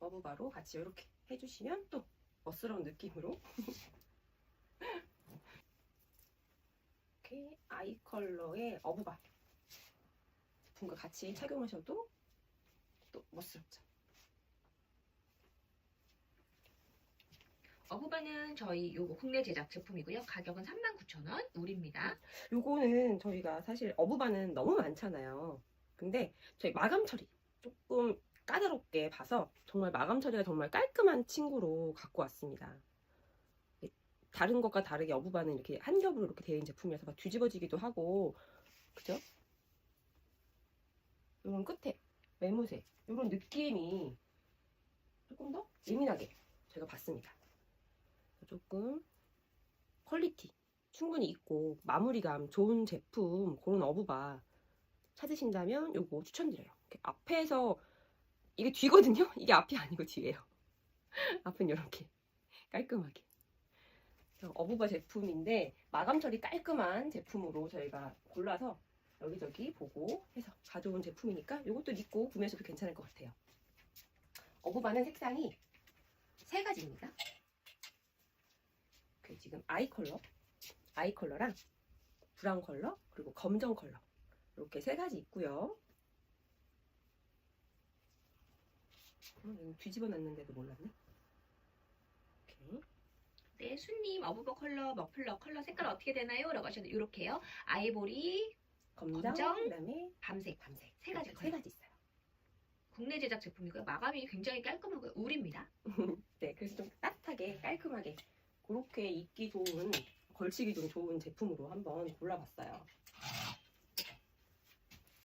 어부바로 같이 이렇게 해주시면 또 멋스러운 느낌으로 이렇게 아이 컬러의 어부바 제품과 같이 착용하셔도 또 멋스럽죠. 어부바는 저희 요거 국내 제작 제품이고요. 가격은 39,000원, 울입니다. 요거는 저희가 사실 어부바는 너무 많잖아요. 근데 저희 마감 처리 조금 까다롭게 봐서 정말 마감 처리가 정말 깔끔한 친구로 갖고 왔습니다. 다른 것과 다르게 어부바는 이렇게 한 겹으로 이렇게 되어 있는 제품이라서 막 뒤집어지기도 하고 그죠? 요런 끝에 메모새 요런 느낌이 조금 더 예민하게 제가 봤습니다. 조금 퀄리티 충분히 있고 마무리감 좋은 제품 그런 어부바 찾으신다면 요거 추천드려요. 앞에서 이게 뒤거든요. 이게 앞이 아니고 뒤예요. 앞은 이렇게 깔끔하게. 어부바 제품인데 마감 처리 깔끔한 제품으로 저희가 골라서 여기저기 보고 해서 가져온 제품이니까 이것도 믿고 구매하셔도 괜찮을 것 같아요. 어부바는 색상이 세 가지입니다. 그 지금 아이 컬러, 아이 컬러랑 브라운 컬러 그리고 검정 컬러 이렇게 세 가지 있고요. 어, 이거 뒤집어 놨는데도 몰랐네. 이렇게 네, 순님 어부바 컬러, 머플러 컬러 색깔 어떻게 되나요? 라고 하셨는데 이렇게요. 아이보리, 검정, 검정, 그다음에 밤색, 밤색 세 가지 세. 가지 있어요. 국내 제작 제품이고요. 마감이 굉장히 깔끔하고요. 울입니다. 네, 그래서 좀 따뜻하게 깔끔하게 그렇게 입기 좋은 걸치기 좀 좋은 제품으로 한번 골라봤어요.